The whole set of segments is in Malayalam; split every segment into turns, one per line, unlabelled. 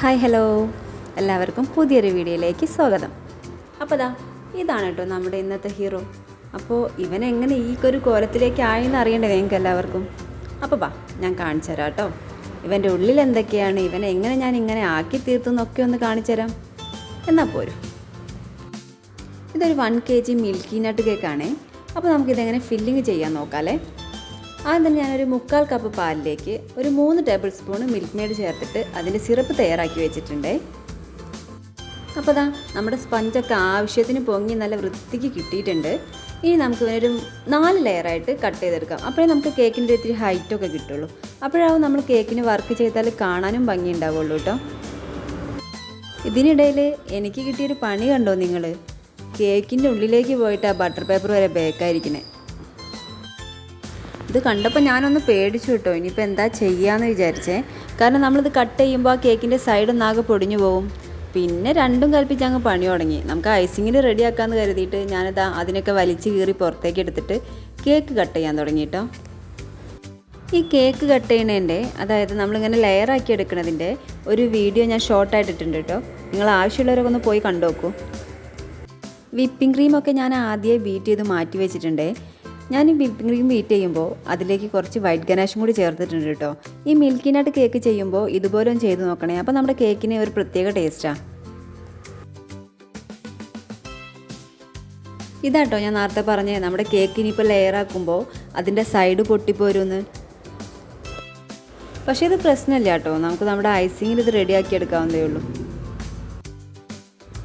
ഹായ് ഹലോ എല്ലാവർക്കും പുതിയൊരു വീഡിയോയിലേക്ക് സ്വാഗതം. അപ്പോൾ ദാ ഇതാണ് കേട്ടോ നമ്മുടെ ഇന്നത്തെ ഹീറോ അപ്പോൾ ഇവൻ എങ്ങനെ ഈ ഒരു കോലത്തിലേക്ക് ആയെന്ന് അറിയണ്ടേ നിങ്ങൾക്ക് എല്ലാവർക്കും? അപ്പോൾ വാ ഞാൻ കാണിച്ചു തരാം കേട്ടോ. ഇവന്റെ ഉള്ളിൽ എന്തൊക്കെയാണ്? ഇവൻ എങ്ങനെ ഞാൻ ഇങ്ങനെ ആക്കി തീർത്തു എന്നൊക്കെ ഒന്ന് കാണിച്ചു തരാം. എന്നാൽ പോരും. ഇതൊരു one K G milky nut കേക്കാണേ അപ്പോൾ നമുക്കിതെങ്ങനെ ഫില്ലിങ് ചെയ്യാൻ നോക്കാമല്ലേ ആദ്യം ഞാനൊരു മുക്കാൽ കപ്പ് പാലിലേക്ക് ഒരു മൂന്ന് ടേബിൾ സ്പൂൺ മിൽക്ക് മെയ്ഡ് ചേർത്തിട്ട് അതിന്റെ സിറപ്പ് തയ്യാറാക്കി വെച്ചിട്ടുണ്ടേ. അപ്പോൾ ദാ നമ്മുടെ സ്പഞ്ചൊക്കെ ആവശ്യത്തിന് പൊങ്ങി നല്ല വൃത്തിക്ക് കിട്ടിയിട്ടുണ്ട്. ഇനി നമുക്ക് ഒരു നാല് ലെയറായിട്ട് കട്ട് ചെയ്തെടുക്കാം. അപ്പോഴേ നമുക്ക് കേക്കിന്റെ ഇത്തിരി ഹൈറ്റൊക്കെ കിട്ടുള്ളൂ. അപ്പോഴാവും നമ്മൾ കേക്കിന് വർക്ക് ചെയ്താൽ കാണാനും ഭംഗി ഉണ്ടാവുള്ളൂ കേട്ടോ. ഇതിനിടയിൽ എനിക്ക് കിട്ടിയൊരു പണി കണ്ടോ നിങ്ങൾ? കേക്കിന്റെ ഉള്ളിലേക്ക് പോയിട്ട് ആ ബട്ടർ പേപ്പർ വരെ ബേക്കായിരിക്കണേ ഇത് കണ്ടപ്പോൾ ഞാനൊന്ന് പേടിച്ചു കേട്ടോ. ഇനിയിപ്പോൾ എന്താ ചെയ്യാന്ന് വിചാരിച്ചേ. കാരണം നമ്മളിത് കട്ട് ചെയ്യുമ്പോൾ ആ കേക്കിന്റെ സൈഡ് ഒന്നാകെ പൊടിഞ്ഞു പോകും പിന്നെ രണ്ടും കൽപ്പിച്ച് അങ്ങ് പണി തുടങ്ങി. നമുക്ക് ഐസിങ്ങിൽ റെഡിയാക്കാമെന്ന് കരുതിയിട്ട് ഞാനിതാ അതിനൊക്കെ വലിച്ചു കീറി പുറത്തേക്ക് എടുത്തിട്ട് കേക്ക് കട്ട് ചെയ്യാൻ തുടങ്ങി ഈ കേക്ക് കട്ട് ചെയ്യണതിന്റെ അതായത് നമ്മളിങ്ങനെ ലെയറാക്കി എടുക്കുന്നതിന്റെ ഒരു വീഡിയോ ഞാൻ ഷോർട്ടായിട്ട് ഇട്ടിട്ടുണ്ട് കേട്ടോ. നിങ്ങൾ ആവശ്യമുള്ളവരൊക്കെ ഒന്ന് പോയി കണ്ടു വിപ്പിംഗ് ക്രീമൊക്കെ ഞാൻ ആദ്യമേ ബീറ്റ് ചെയ്ത് മാറ്റി വെച്ചിട്ടുണ്ടേ. ഞാൻ ഈ വിപ്പിംഗ് ക്രീം ബീറ്റ് ചെയ്യുമ്പോൾ അതിലേക്ക് കുറച്ച് വൈറ്റ് ഗനാഷും കൂടി ചേർത്തിട്ടുണ്ട് കേട്ടോ. ഈ മിൽക്കി കേക്ക് ചെയ്യുമ്പോൾ ഇതുപോലെ ഒന്ന് ചെയ്ത് നോക്കണേ. അപ്പോൾ നമ്മുടെ കേക്കിന് ഒരു പ്രത്യേക ടേസ്റ്റാണ് ഇതാട്ടോ ഞാൻ നേരത്തെ പറഞ്ഞേ നമ്മുടെ കേക്കിനിപ്പോൾ ലെയർ ലെയറാക്കുമ്പോൾ അതിന്റെ സൈഡ് പൊട്ടിപ്പോരുമെന്ന് പക്ഷേ ഇത് പ്രശ്നമില്ല കേട്ടോ. നമുക്ക് നമ്മുടെ ഐസിങ്ങിൽ ഇത് റെഡിയാക്കി എടുക്കാവുന്നതേ ഉള്ളൂ.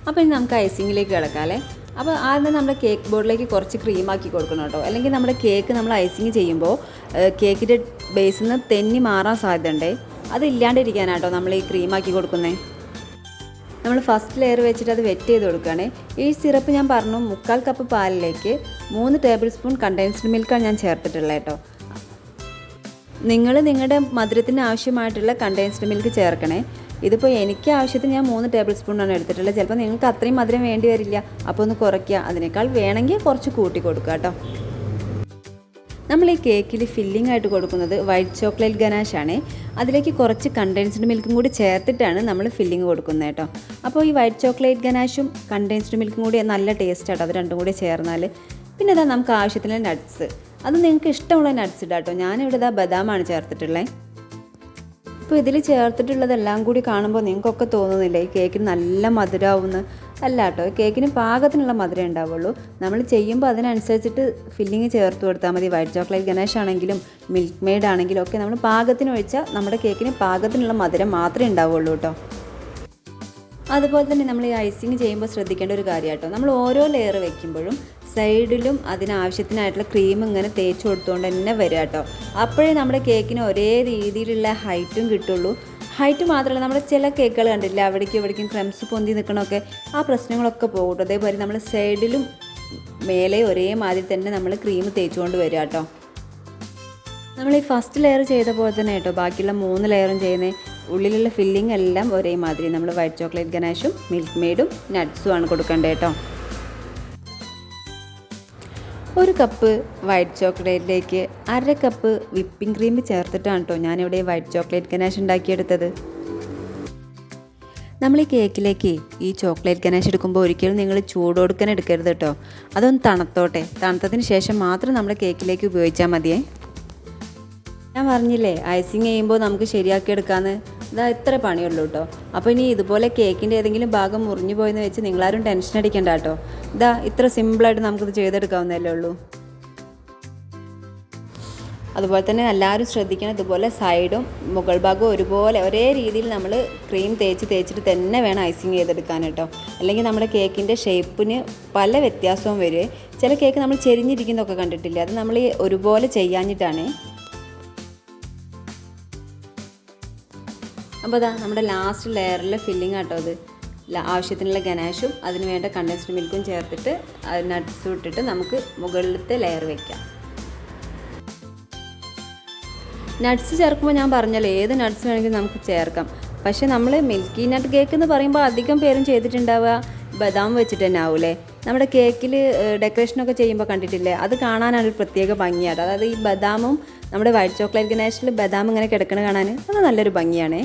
അപ്പോൾ ഇനി നമുക്ക് ഐസിങ്ങിലേക്ക് കിടക്കാമല്ലേ അപ്പോൾ ആദ്യം നമ്മൾ കേക്ക് ബോർഡിലേക്ക് കുറച്ച് ക്രീമാക്കി കൊടുക്കണം കേട്ടോ. അല്ലെങ്കിൽ നമ്മുടെ കേക്ക് നമ്മൾ ഐസിങ് ചെയ്യുമ്പോൾ കേക്കിന്റെ ബേസിൽ നിന്ന് തെന്നി മാറാൻ സാധ്യതയുണ്ടേ? അതില്ലാണ്ടിരിക്കാനാട്ടോ നമ്മൾ ഈ ക്രീമാക്കി കൊടുക്കുന്നത് നമ്മൾ ഫസ്റ്റ് ലെയർ വെച്ചിട്ട് അത് വെറ്റ് ചെയ്ത് കൊടുക്കുകയാണേ. ഈ സിറപ്പ് ഞാൻ പറഞ്ഞു മുക്കാൽ കപ്പ് പാലിലേക്ക് മൂന്ന് ടേബിൾ സ്പൂൺ കണ്ടൻസ്ഡ് മിൽക്കാണ് ഞാൻ ചേർത്തിട്ടുള്ളത് കേട്ടോ നിങ്ങൾ നിങ്ങളുടെ മധുരത്തിന് ആവശ്യമായിട്ടുള്ള കണ്ടൻസ്ഡ് മിൽക്ക് ചേർക്കണേ. ഇതിപ്പോൾ എനിക്ക് ആവശ്യത്തിന് ഞാൻ മൂന്ന് ടേബിൾ സ്പൂണാണ് എടുത്തിട്ടുള്ളത്. ചിലപ്പോൾ നിങ്ങൾക്ക് അത്രയും മധുരം വേണ്ടി വരില്ല. അപ്പോൾ ഒന്ന് കുറയ്ക്കുക. അതിനേക്കാൾ വേണമെങ്കിൽ കുറച്ച് കൂട്ടി കൊടുക്കുക കേട്ടോ. നമ്മൾ ഈ കേക്കിൽ ഫില്ലിംഗ് ആയിട്ട് കൊടുക്കുന്നത് വൈറ്റ് ചോക്ലേറ്റ് ഗനാഷാണ് അതിലേക്ക് കുറച്ച് കണ്ടൻസ്ഡ് മിൽക്കും കൂടി ചേർത്തിട്ടാണ് നമ്മൾ ഫില്ലിംഗ് കൊടുക്കുന്നത് കേട്ടോ. അപ്പോൾ ഈ വൈറ്റ് ചോക്ലേറ്റ് ഗനാഷും കണ്ടൻസ്ഡ് മിൽക്കും കൂടി നല്ല ടേസ്റ്റ് ആട്ടോ. അത് രണ്ടും കൂടി ചേർന്നാൽ പിന്നെ ഇതാ നമുക്ക് ആവശ്യത്തിന് നട്ട്സ് അത് നിങ്ങൾക്ക് ഇഷ്ടമുള്ള നട്ട്സ് ഇടാം കേട്ടോ ഞാനിവിടെ ഇതാ ബദാമാണ് ചേർത്തിട്ടുള്ളത് ഇപ്പോൾ ഇതിൽ ചേർത്തിട്ടുള്ളതെല്ലാം കൂടി കാണുമ്പോൾ നിങ്ങൾക്കൊക്കെ തോന്നുന്നില്ലേ? ഈ കേക്കിന് നല്ല മധുരമാവുമെന്ന് അല്ല കേട്ടോ കേക്കിന് പാകത്തിനുള്ള മധുരം ഉണ്ടാവുള്ളൂ. നമ്മൾ ചെയ്യുമ്പോൾ അതിനനുസരിച്ചിട്ട് ഫില്ലിങ് ചേർത്ത് കൊടുത്താൽ മതി. വൈറ്റ് ചോക്ലേറ്റ് ഗണേഷ് ആണെങ്കിലും മിൽക്ക് മെയ്ഡ് ആണെങ്കിലും ഒക്കെ നമ്മൾ പാകത്തിന് ഒഴിച്ചാൽ നമ്മുടെ കേക്കിന് പാകത്തിനുള്ള മധുരം മാത്രമേ ഉണ്ടാവുള്ളൂ കേട്ടോ അതുപോലെ തന്നെ നമ്മൾ ഈ ഐസിങ് ചെയ്യുമ്പോൾ ശ്രദ്ധിക്കേണ്ട ഒരു കാര്യമാട്ടോ നമ്മൾ ഓരോ ലെയർ വെക്കുമ്പോഴും സൈഡിലും അതിനാവശ്യത്തിനായിട്ടുള്ള ക്രീം ഇങ്ങനെ തേച്ച് കൊടുത്തുകൊണ്ട് തന്നെ വരിക കേട്ടോ അപ്പോഴേ നമ്മുടെ കേക്കിന് ഒരേ രീതിയിലുള്ള ഹൈറ്റും കിട്ടുള്ളൂ. ഹൈറ്റ് മാത്രമല്ല നമ്മുടെ ചില കേക്കുകൾ കണ്ടില്ല അവിടേക്കും ഇവിടേക്കും ക്രംസ് പൊന്തി നിൽക്കണമൊക്കെ ആ പ്രശ്നങ്ങളൊക്കെ പോകും അതേപോലെ നമ്മൾ സൈഡിലും മേലെ ഒരേ മാതിരി തന്നെ നമ്മൾ ക്രീം തേച്ചുകൊണ്ട് വരിക കേട്ടോ നമ്മൾ ഈ ഫസ്റ്റ് ലെയർ ചെയ്ത പോലെ തന്നെ കേട്ടോ ബാക്കിയുള്ള മൂന്ന് ലെയറും ചെയ്യുന്നത് ഉള്ളിലുള്ള ഫില്ലിംഗ് എല്ലാം ഒരേ മാതിരി നമ്മൾ വൈറ്റ് ചോക്ലേറ്റ് ഗനാഷും മിൽക്ക് മെയ്ഡും നട്ട്സും ആണ് കൊടുക്കേണ്ടത് കേട്ടോ കപ്പ് വൈറ്റ് ചോക്ലേറ്റിലേക്ക് അര കപ്പ് വിപ്പിംഗ് ക്രീം ചേർത്തിട്ടാണ് കേട്ടോ ഞാനിവിടെ വൈറ്റ് ചോക്ലേറ്റ് ഗനാഷ് ഉണ്ടാക്കിയെടുത്തത്. നമ്മൾ ഈ കേക്കിലേക്ക് ഈ ചോക്ലേറ്റ് ഗനാഷ് എടുക്കുമ്പോൾ ഒരിക്കലും നിങ്ങൾ ചൂടോടുക്കൻ എടുക്കരുത് കേട്ടോ അതൊന്ന് തണുത്തോട്ടെ. തണുത്തതിന് ശേഷം മാത്രം നമ്മൾ കേക്കിലേക്ക് ഉപയോഗിച്ചാൽ മതിയേ. ഞാൻ പറഞ്ഞില്ലേ ഐസിങ് ചെയ്യുമ്പോൾ നമുക്ക് ശരിയാക്കി എടുക്കാമെന്ന് ഇതാ ഇത്ര പണിയുള്ളൂ കേട്ടോ അപ്പോൾ ഇനി ഇതുപോലെ കേക്കിന്റെ ഏതെങ്കിലും ഭാഗം മുറിഞ്ഞു പോയെന്ന് വെച്ച് നിങ്ങളാരും ടെൻഷൻ അടിക്കണ്ട കേട്ടോ ഇതാ ഇത്ര സിമ്പിളായിട്ട് നമുക്കിത് ചെയ്തെടുക്കാവുന്നതല്ലേ ഉള്ളൂ. അതുപോലെ തന്നെ എല്ലാവരും ശ്രദ്ധിക്കണം ഇതുപോലെ സൈഡും മുകൾ ഭാഗവും ഒരുപോലെ ഒരേ രീതിയിൽ നമ്മൾ ക്രീം തേച്ച് തേച്ചിട്ട് തന്നെ വേണം ഐസിങ് ചെയ്തെടുക്കാൻ കേട്ടോ അല്ലെങ്കിൽ നമ്മുടെ കേക്കിന്റെ ഷേപ്പിന് പല വ്യത്യാസവും വരും. ചില കേക്ക് നമ്മൾ ചെരിഞ്ഞിരിക്കുന്നതൊക്കെ കണ്ടിട്ടില്ലേ? അത് നമ്മൾ ഒരുപോലെ ചെയ്യാഞ്ഞിട്ടാണ് അപ്പോൾ അതാ നമ്മുടെ ലാസ്റ്റ് ലെയറിലെ ഫില്ലിംഗ് ആട്ടോ അത്. ആവശ്യത്തിനുള്ള ഗനാഷും അതിന് വേണ്ട കണ്ടൻസ്ഡ് മിൽക്കും ചേർത്തിട്ട് നട്ട്സും ഇട്ടിട്ട് നമുക്ക് മുകളിലത്തെ ലെയർ വെക്കാം. നട്ട്സ് ചേർക്കുമ്പോൾ ഞാൻ പറഞ്ഞല്ലോ ഏത് നട്ട്സ് വേണമെങ്കിലും നമുക്ക് ചേർക്കാം. പക്ഷേ നമ്മൾ മിൽക്കി നട്ട് കേക്ക് എന്ന് പറയുമ്പോൾ അധികം പേരും ചെയ്തിട്ടുണ്ടാവുക ബദാം വെച്ചിട്ട് തന്നെ ആവൂലേ? നമ്മുടെ കേക്കിൽ ഡെക്കറേഷനൊക്കെ ചെയ്യുമ്പോൾ കണ്ടിട്ടില്ലേ? അത് കാണാനാണ് ഒരു പ്രത്യേക ഭംഗിയാണ് അതായത് ഈ ബദാമും നമ്മുടെ വൈറ്റ് ചോക്ലേറ്റ് ഗണേഷിൽ ബദാം ഇങ്ങനെ കിടക്കണ കാണാൻ അത് നല്ലൊരു ഭംഗിയാണേ.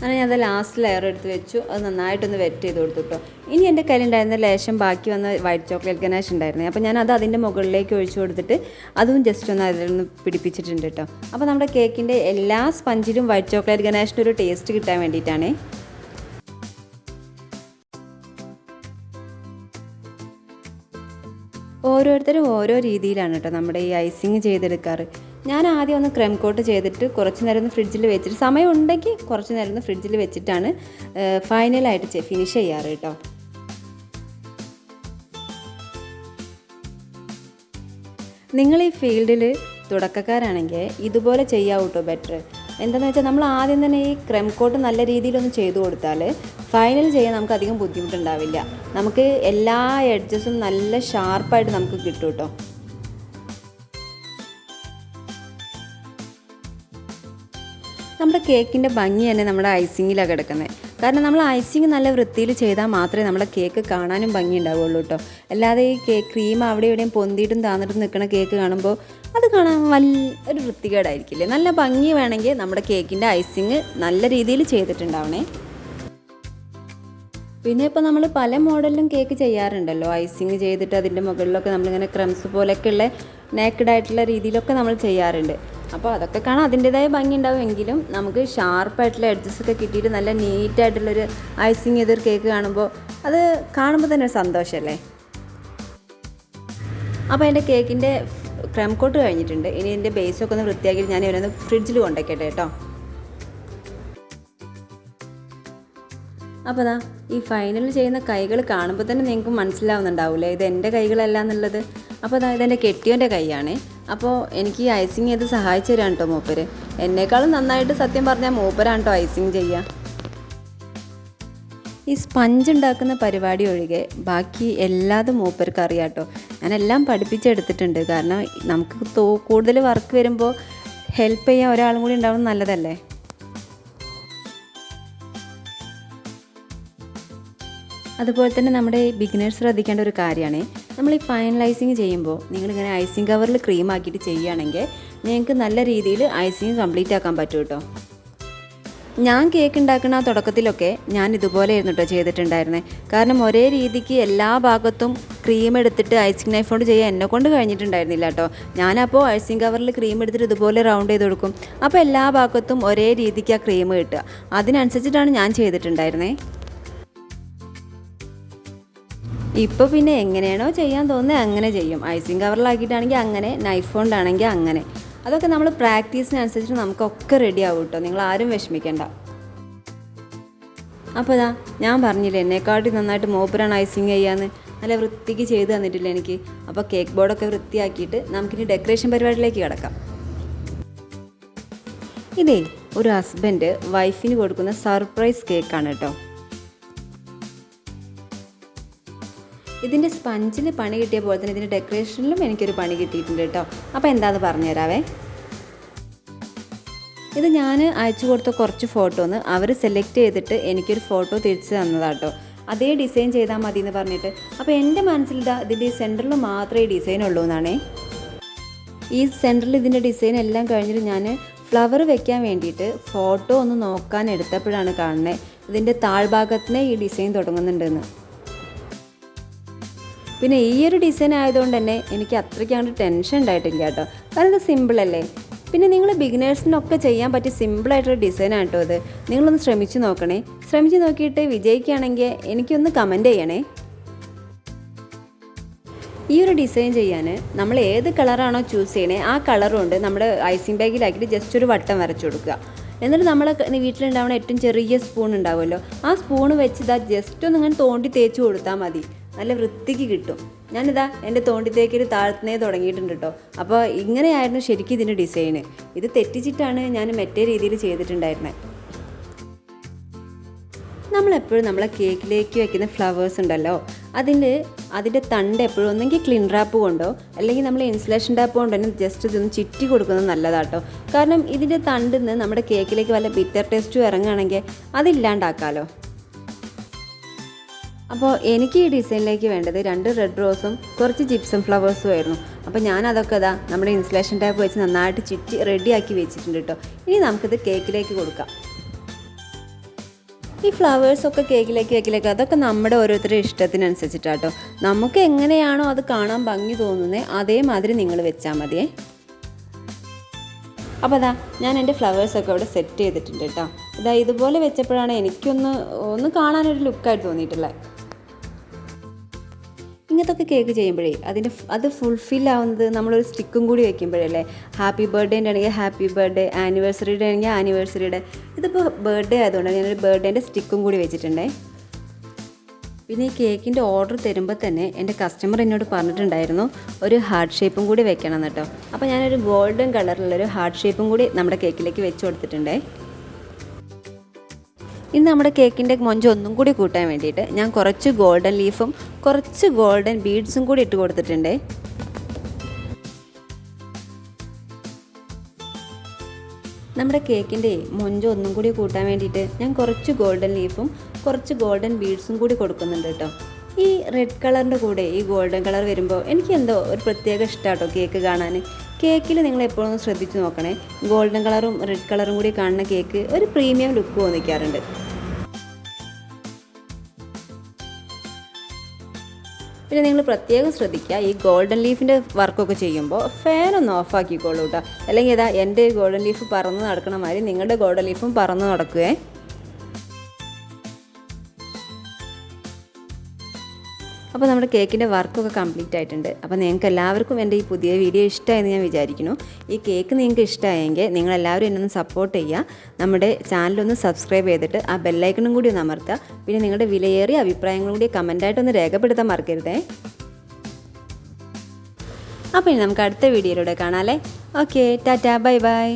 അങ്ങനെ ഞാൻ അത് ലാസ്റ്റ് ലെയർ എടുത്ത് വെച്ചു. അത് നന്നായിട്ടൊന്ന് വെറ്റ് ചെയ്ത് കൊടുത്തു കേട്ടോ ഇനി എന്റെ കയ്യിലുണ്ടായിരുന്ന ലേശം ബാക്കി വന്ന വൈറ്റ് ചോക്ലേറ്റ് ഗനാഷ് ഉണ്ടായിരുന്നു. അപ്പോൾ ഞാൻ അത് അതിന്റെ മുകളിലേക്ക് ഒഴിച്ചു കൊടുത്തിട്ട് അതും ജസ്റ്റ് ഒന്ന് അതിൽ നിന്ന് പിടിപ്പിച്ചിട്ടുണ്ട് കേട്ടോ അപ്പോൾ നമ്മുടെ കേക്കിന്റെ എല്ലാ സ്പഞ്ചിലും വൈറ്റ് ചോക്ലേറ്റ് ഗനാഷിന്റെ ഒരു ടേസ്റ്റ് കിട്ടാൻ വേണ്ടിയിട്ടാണ്. ഓരോരുത്തരും ഓരോ രീതിയിലാണ് കേട്ടോ നമ്മുടെ ഈ ഐസിങ് ചെയ്തെടുക്കാറ്. ഞാൻ ആദ്യം ഒന്ന് ക്രെം കോട്ട് ചെയ്തിട്ട് കുറച്ച് നേരം ഒന്ന് ഫ്രിഡ്ജിൽ വെച്ചിട്ട് സമയം ഉണ്ടെങ്കിൽ കുറച്ച് നേരം ഒന്ന് ഫ്രിഡ്ജിൽ വെച്ചിട്ടാണ് ഫൈനലായിട്ട് ഫിനിഷ് ചെയ്യാറ് കേട്ടോ. നിങ്ങൾ ഈ ഫീൽഡിൽ തുടക്കക്കാരാണെങ്കിൽ ഇതുപോലെ ചെയ്യാവൂ കേട്ടോ ബെറ്റർ. എന്താണെന്ന് വെച്ചാൽ നമ്മൾ ആദ്യം തന്നെ ഈ ക്രെം കോട്ട് നല്ല രീതിയിലൊന്ന് ചെയ്തു കൊടുത്താൽ ഫൈനൽ ചെയ്യാൻ നമുക്ക് അധികം ബുദ്ധിമുട്ടുണ്ടാവില്ല. നമുക്ക് എല്ലാ എഡ്ജസും നല്ല ഷാർപ്പായിട്ട് നമുക്ക് കിട്ടും കേട്ടോ നമ്മുടെ കേക്കിന്റെ ഭംഗി തന്നെ നമ്മുടെ ഐസിങ്ങിലാണ് കിടക്കുന്നത് കാരണം നമ്മൾ ഐസിങ് നല്ല വൃത്തിയിൽ ചെയ്താൽ മാത്രമേ നമ്മുടെ കേക്ക് കാണാനും ഭംഗി ഉണ്ടാവുള്ളൂ കേട്ടോ. അല്ലാതെ ഈ കേക്ക് ക്രീം അവിടെ ഇവിടെയും പൊന്തിയിട്ടും താന്നിട്ടും നിൽക്കുന്ന കേക്ക് കാണുമ്പോൾ അത് കാണാൻ വല്ല ഒരു വൃത്തികേടായിരിക്കില്ലേ? നല്ല ഭംഗി വേണമെങ്കിൽ നമ്മുടെ കേക്കിന്റെ ഐസിങ് നല്ല രീതിയിൽ ചെയ്തിട്ടുണ്ടാവണേ. പിന്നെ ഇപ്പോൾ നമ്മൾ പല മോഡലിലും കേക്ക് ചെയ്യാറുണ്ടല്ലോ. ഐസിങ് ചെയ്തിട്ട് അതിന്റെ മുകളിലൊക്കെ നമ്മളിങ്ങനെ ക്രംസ് പോലെയൊക്കെയുള്ള ഉള്ള ആയിട്ടുള്ള രീതിയിലൊക്കെ നമ്മൾ ചെയ്യാറുണ്ട്. അപ്പോൾ അതൊക്കെ കാണാൻ അതിന്റെതായ ഭംഗി ഉണ്ടാവും എങ്കിലും നമുക്ക് ഷാർപ്പായിട്ടുള്ള എഡ്ജസ് ഒക്കെ കിട്ടിയിട്ട് നല്ല നീറ്റായിട്ടുള്ളൊരു ഐസിങ് ചെയ്തൊരു കേക്ക് കാണുമ്പോൾ അത് കാണുമ്പോൾ തന്നെ ഒരു സന്തോഷമല്ലേ അപ്പോൾ എന്റെ കേക്കിന്റെ ക്രം കോട്ട് കഴിഞ്ഞിട്ടുണ്ട്. ഇനി എന്റെ ബേസൊക്കെ ഒന്ന് വൃത്തിയാക്കിയിട്ട് ഞാൻ ഇവരൊന്ന് ഫ്രിഡ്ജിൽ കൊണ്ടുവയ്ക്കട്ടെ കേട്ടോ. അപ്പോൾ ഈ ഫൈനൽ ചെയ്യുന്ന കൈകൾ കാണുമ്പോൾ തന്നെ നിങ്ങൾക്ക് മനസ്സിലാവുന്നുണ്ടാവില്ലേ ഇത് എന്റെ കൈകളല്ല എന്നുള്ളത്. അപ്പോൾ അതായത് എന്റെ കെട്ടിയോന്റെ കൈയാണ്. അപ്പോൾ എനിക്ക് ഐസിങ് ചെയ്ത് സഹായിച്ചു തരാണ് കേട്ടോ മൂപ്പര്. എന്നേക്കാളും നന്നായിട്ട് സത്യം പറഞ്ഞാൽ മൂപ്പരാണ് കേട്ടോ ഐസിങ് ചെയ്യുക ഈ സ്പഞ്ച് ഉണ്ടാക്കുന്ന പരിപാടി ഒഴികെ ബാക്കി എല്ലാതും മൂപ്പർക്ക് അറിയാം കേട്ടോ ഞാനെല്ലാം പഠിപ്പിച്ചെടുത്തിട്ടുണ്ട്. കാരണം നമുക്ക് തോ കൂടുതൽ വർക്ക് വരുമ്പോൾ ഹെൽപ്പ് ചെയ്യാൻ ഒരാളും കൂടി ഉണ്ടാവുന്നത് നല്ലതല്ലേ? അതുപോലെ തന്നെ നമ്മുടെ ബിഗിനേഴ്സ് ശ്രദ്ധിക്കേണ്ട ഒരു കാര്യമാണ്. നമ്മൾ ഈ ഫൈനലൈസിങ് ചെയ്യുമ്പോൾ നിങ്ങളിങ്ങനെ ഐസിങ് കവറിൽ ക്രീം ആക്കിയിട്ട് ചെയ്യുകയാണെങ്കിൽ നിങ്ങൾക്ക് നല്ല രീതിയിൽ ഐസിങ് കംപ്ലീറ്റ് ആക്കാൻ പറ്റും കേട്ടോ ഞാൻ കേക്ക് ഉണ്ടാക്കുന്ന തുടക്കത്തിലൊക്കെ ഞാൻ ഇതുപോലെ ആയിരുന്നു കേട്ടോ ചെയ്തിട്ടുണ്ടായിരുന്നത് കാരണം ഒരേ രീതിക്ക് എല്ലാ ഭാഗത്തും ക്രീം എടുത്തിട്ട് ഐസിങ് നൈഫ് കൊണ്ട് ചെയ്യാൻ എന്നെ കൊണ്ട് കഴിഞ്ഞിട്ടുണ്ടായിരുന്നില്ല കേട്ടോ. ഞാനപ്പോൾ ഐസിങ് കവറിൽ ക്രീം എടുത്തിട്ട് ഇതുപോലെ റൗണ്ട് ചെയ്ത് കൊടുക്കും. അപ്പോൾ എല്ലാ ഭാഗത്തും ഒരേ രീതിക്ക് ആ ക്രീം കിട്ടുക. അതിനനുസരിച്ചിട്ടാണ് ഞാൻ ചെയ്തിട്ടുണ്ടായിരുന്നത് ഇപ്പോൾ പിന്നെ എങ്ങനെയാണോ ചെയ്യാൻ തോന്നുന്നത് അങ്ങനെ ചെയ്യും. ഐസിങ് കവറിലാക്കിയിട്ടാണെങ്കിൽ അങ്ങനെ നൈഫ് കൊണ്ടാണെങ്കിൽ അങ്ങനെ. അതൊക്കെ നമ്മൾ പ്രാക്ടീസിനനുസരിച്ച് നമുക്കൊക്കെ റെഡി ആവും കേട്ടോ നിങ്ങൾ ആരും വിഷമിക്കണ്ട. അപ്പോൾ ഇതാ ഞാൻ പറഞ്ഞില്ലേ എന്നെക്കാട്ടി നന്നായിട്ട് മോപ്പരാണ് ഐസിങ് ചെയ്യാന്ന്. നല്ല വൃത്തിക്ക് ചെയ്ത് തന്നിട്ടില്ല എനിക്ക്. അപ്പോൾ കേക്ക് ബോർഡൊക്കെ വൃത്തിയാക്കിയിട്ട് നമുക്കിനി ഡെക്കറേഷൻ പരിപാടിയിലേക്ക് കിടക്കാം. ഇതേ ഒരു ഹസ്ബൻഡ് വൈഫിന് കൊടുക്കുന്ന സർപ്രൈസ് കേക്കാണ് കേട്ടോ ഇതിന്റെ സ്പഞ്ചിന് പണി കിട്ടിയ പോലെ തന്നെ ഇതിന്റെ ഡെക്കറേഷനിലും എനിക്കൊരു പണി കിട്ടിയിട്ടുണ്ട് കേട്ടോ. അപ്പോൾ എന്താണെന്ന് പറഞ്ഞുതരാവേ? ഇത് ഞാൻ അയച്ചു കൊടുത്ത കുറച്ച് ഫോട്ടോന്ന് അവർ സെലക്ട് ചെയ്തിട്ട് എനിക്കൊരു ഫോട്ടോ തിരിച്ച് തന്നതാട്ടോ. അതേ ഡിസൈൻ ചെയ്താൽ മതി എന്ന് പറഞ്ഞിട്ട്. അപ്പോൾ എന്റെ മനസ്സിലിതാ ഇതിന്റെ സെന്ററിൽ മാത്രമേ ഡിസൈൻ ഉള്ളൂ എന്നാണേ. ഈ സെന്ററിൽ ഇതിന്റെ ഡിസൈൻ എല്ലാം കഴിഞ്ഞിട്ട് ഞാൻ ഫ്ലവർ വെക്കാൻ വേണ്ടിയിട്ട് ഫോട്ടോ ഒന്ന് നോക്കാൻ എടുത്തപ്പോഴാണ് കാണുന്നത് ഇതിന്റെ താഴ്ഭാഗത്തുനിന്ന് ഈ ഡിസൈൻ തുടങ്ങുന്നുണ്ടെന്ന്. പിന്നെ ഈ ഒരു ഡിസൈൻ ആയതുകൊണ്ട് തന്നെ എനിക്ക് അത്രയ്ക്ക് അങ്ങോട്ട് ടെൻഷൻ ഉണ്ടായിട്ടില്ല കേട്ടോ. കാരണം സിമ്പിളല്ലേ പിന്നെ നിങ്ങൾ ബിഗിനേഴ്സിനൊക്കെ ചെയ്യാൻ പറ്റിയ സിമ്പിളായിട്ടൊരു ഡിസൈനാണ് കേട്ടോ അത് നിങ്ങളൊന്ന് ശ്രമിച്ചു നോക്കണേ. ശ്രമിച്ചു നോക്കിയിട്ട് വിജയിക്കുകയാണെങ്കിൽ എനിക്കൊന്ന് കമന്റ് ചെയ്യണേ. ഈ ഒരു ഡിസൈൻ ചെയ്യാൻ നമ്മൾ ഏത് കളറാണോ ചൂസ് ചെയ്യണേ ആ കളർ കൊണ്ട് നമ്മൾ ഐസിങ് ബാഗിലാക്കിയിട്ട് ജസ്റ്റ് ഒരു വട്ടം വരച്ചു കൊടുക്കുക. എന്നിട്ട് നമ്മൾ വീട്ടിലുണ്ടാവുന്ന ഏറ്റവും ചെറിയ സ്പൂൺ ഉണ്ടാവുമല്ലോ. ആ സ്പൂൺ വെച്ച് ജസ്റ്റ് ഒന്ന് ഇങ്ങനെ തോണ്ടി തേച്ച് കൊടുത്താൽ മതി. നല്ല വൃത്തിക്ക് കിട്ടും. ഞാനിതാ എന്റെ തോണ്ടിത്തേക്ക് ഒരു താഴ്ത്തുന്നേ തുടങ്ങിയിട്ടുണ്ട് കേട്ടോ അപ്പോൾ ഇങ്ങനെയായിരുന്നു ശരിക്കും ഇതിന്റെ ഡിസൈന് ഇത് തെറ്റിച്ചിട്ടാണ് ഞാൻ മറ്റേ രീതിയിൽ ചെയ്തിട്ടുണ്ടായിരുന്നത് നമ്മളെപ്പോഴും നമ്മളെ കേക്കിലേക്ക് വെക്കുന്ന ഫ്ലവേഴ്സ് ഉണ്ടല്ലോ അതിന്റെ അതിന്റെ തണ്ട് എപ്പോഴും ഒന്നെങ്കിൽ ക്ലീൻ റാപ്പ് കൊണ്ടോ അല്ലെങ്കിൽ നമ്മൾ ഇൻസുലേഷൻ ടാപ്പ് കൊണ്ടോ തന്നെ ജസ്റ്റ് ഇതൊന്ന് ചിറ്റി കൊടുക്കുന്നത് നല്ലതാട്ടോ കാരണം ഇതിന്റെ തണ്ടിന്ന് നമ്മുടെ കേക്കിലേക്ക് വല്ല ബിറ്റർ ടേസ്റ്റും ഇറങ്ങുകയാണെങ്കിൽ അതില്ലാണ്ടാക്കാമല്ലോ അപ്പോൾ എനിക്ക് ഈ ഡിസൈനിലേക്ക് വേണ്ടത് രണ്ട് റെഡ് റോസും കുറച്ച് ജിപ്സം ഫ്ലവേഴ്സും ആയിരുന്നു. അപ്പോൾ ഞാൻ അതൊക്കെ ഇതാ നമ്മുടെ ഇൻസ്റ്റലേഷൻ ടാപ്പ് വെച്ച് നന്നായിട്ട് ചുറ്റി റെഡിയാക്കി വെച്ചിട്ടുണ്ട് കേട്ടോ ഇനി നമുക്കിത് കേക്കിലേക്ക് കൊടുക്കാം. ഈ ഫ്ലവേഴ്സൊക്കെ കേക്കിലേക്ക് വെക്കിലേക്ക് അതൊക്കെ നമ്മുടെ ഓരോരുത്തരുടെ ഇഷ്ടത്തിനനുസരിച്ചിട്ടാട്ടോ നമുക്ക് എങ്ങനെയാണോ അത് കാണാൻ ഭംഗി തോന്നുന്നത് അതേമാതിരി നിങ്ങൾ വെച്ചാൽ മതിയേ അപ്പോൾ അതാ ഞാൻ എന്റെ ഫ്ലവേഴ്സൊക്കെ ഇവിടെ സെറ്റ് ചെയ്തിട്ടുണ്ട് കേട്ടോ ഇതാ ഇതുപോലെ വെച്ചപ്പോഴാണ് എനിക്കൊന്ന് ഒന്ന് കാണാനൊരു ലുക്കായിട്ട് തോന്നിയിട്ടുള്ളത്. ഇങ്ങനത്തൊക്കെ കേക്ക് ചെയ്യുമ്പോഴേ അതിന് അത് ഫുൾഫിൽ ആവുന്നത് നമ്മളൊരു സ്റ്റിക്കും കൂടി വെക്കുമ്പോഴല്ലേ? ഹാപ്പി ബർത്ത്ഡേന്റെ ആണെങ്കിൽ ഹാപ്പി ബർത്ത്ഡേ ആനിവേഴ്സറിയുടെ ആണെങ്കിൽ ആനിവേഴ്സറിയുടെ ഇതിപ്പോൾ ബർത്ത്ഡേ ആയതുകൊണ്ട് ഞാനൊരു ബർത്ത്ഡേന്റെ സ്റ്റിക്കും കൂടി വെച്ചിട്ടുണ്ടേ. പിന്നെ ഈ കേക്കിന്റെ ഓർഡർ തരുമ്പോൾ തന്നെ എന്റെ കസ്റ്റമർ എന്നോട് പറഞ്ഞിട്ടുണ്ടായിരുന്നു ഒരു ഹാർട്ട് ഷേപ്പും കൂടി വെക്കണം കേട്ടോ അപ്പോൾ ഞാനൊരു ഗോൾഡൻ കളറിലുള്ളൊരു ഹാർട്ട് ഷേപ്പും കൂടി നമ്മുടെ കേക്കിലേക്ക് വെച്ച് കൊടുത്തിട്ടുണ്ടേ. ഇന്ന് നമ്മുടെ കേക്കിന്റെ മൊഞ്ച് ഒന്നും കൂടി കൂട്ടാൻ വേണ്ടിയിട്ട് ഞാൻ കുറച്ച് ഗോൾഡൻ ലീഫും കുറച്ച് ഗോൾഡൻ ബീഡ്സും കൂടി ഇട്ട് കൊടുത്തിട്ടുണ്ട്. നമ്മുടെ കേക്കിന്റെ മൊഞ്ച് ഒന്നും കൂടി കൂട്ടാൻ വേണ്ടിയിട്ട് ഞാൻ കുറച്ച് ഗോൾഡൻ ലീഫും കുറച്ച് ഗോൾഡൻ ബീഡ്സും കൂടി കൊടുക്കുന്നുണ്ട് കേട്ടോ. ഈ റെഡ് കളറിന്റെ കൂടെ ഈ ഗോൾഡൻ കളർ വരുമ്പോൾ എനിക്ക് എന്തോ ഒരു പ്രത്യേക ഇഷ്ടമാട്ടോ കേക്ക് കാണാൻ കേക്കിൽ നിങ്ങൾ എപ്പോഴും ശ്രദ്ധിച്ചു നോക്കണേ. ഗോൾഡൻ കളറും റെഡ് കളറും കൂടി കാണുന്ന കേക്ക് ഒരു പ്രീമിയം ലുക്ക് തോന്നിക്കാറുണ്ട് പിന്നെ നിങ്ങൾ പ്രത്യേകം ശ്രദ്ധിക്കുക ഈ ഗോൾഡൻ ലീഫിന്റെ വർക്കൊക്കെ ചെയ്യുമ്പോൾ ഫാൻ ഒന്ന് ഓഫ് ആക്കിക്കോളൂ കേട്ടോ അല്ലെങ്കിൽ ഇതാ എന്റെ ഗോൾഡൻ ലീഫ് പറന്ന് നടക്കണ മാതിരി നിങ്ങളുടെ ഗോൾഡൻ ലീഫും പറന്ന് നടക്കുവേ. അപ്പോൾ നമ്മുടെ കേക്കിന്റെ വർക്കൊക്കെ കംപ്ലീറ്റ് ആയിട്ടുണ്ട്. അപ്പോൾ നിങ്ങൾക്ക് എല്ലാവർക്കും എന്റെ ഈ പുതിയ വീഡിയോ ഇഷ്ടമായെന്ന് ഞാൻ വിചാരിക്കുന്നു. ഈ കേക്ക് നിങ്ങൾക്ക് ഇഷ്ടമായെങ്കിൽ നിങ്ങളെല്ലാവരും എന്നെ ഒന്ന് സപ്പോർട്ട് ചെയ്യുക. നമ്മുടെ ചാനലൊന്ന് സബ്സ്ക്രൈബ് ചെയ്തിട്ട് ആ ബെല്ലൈക്കണും കൂടി ഒന്ന് അമർത്തുക. പിന്നെ നിങ്ങളുടെ വിലയേറിയ അഭിപ്രായങ്ങളും കൂടി കമന്റായിട്ടൊന്ന് രേഖപ്പെടുത്താൻ മറക്കരുതേ. അപ്പോൾ ഇനി നമുക്ക് അടുത്ത വീഡിയോയിലൂടെ കാണാമല്ലേ ഓക്കെ ടാറ്റാ ബൈ ബൈ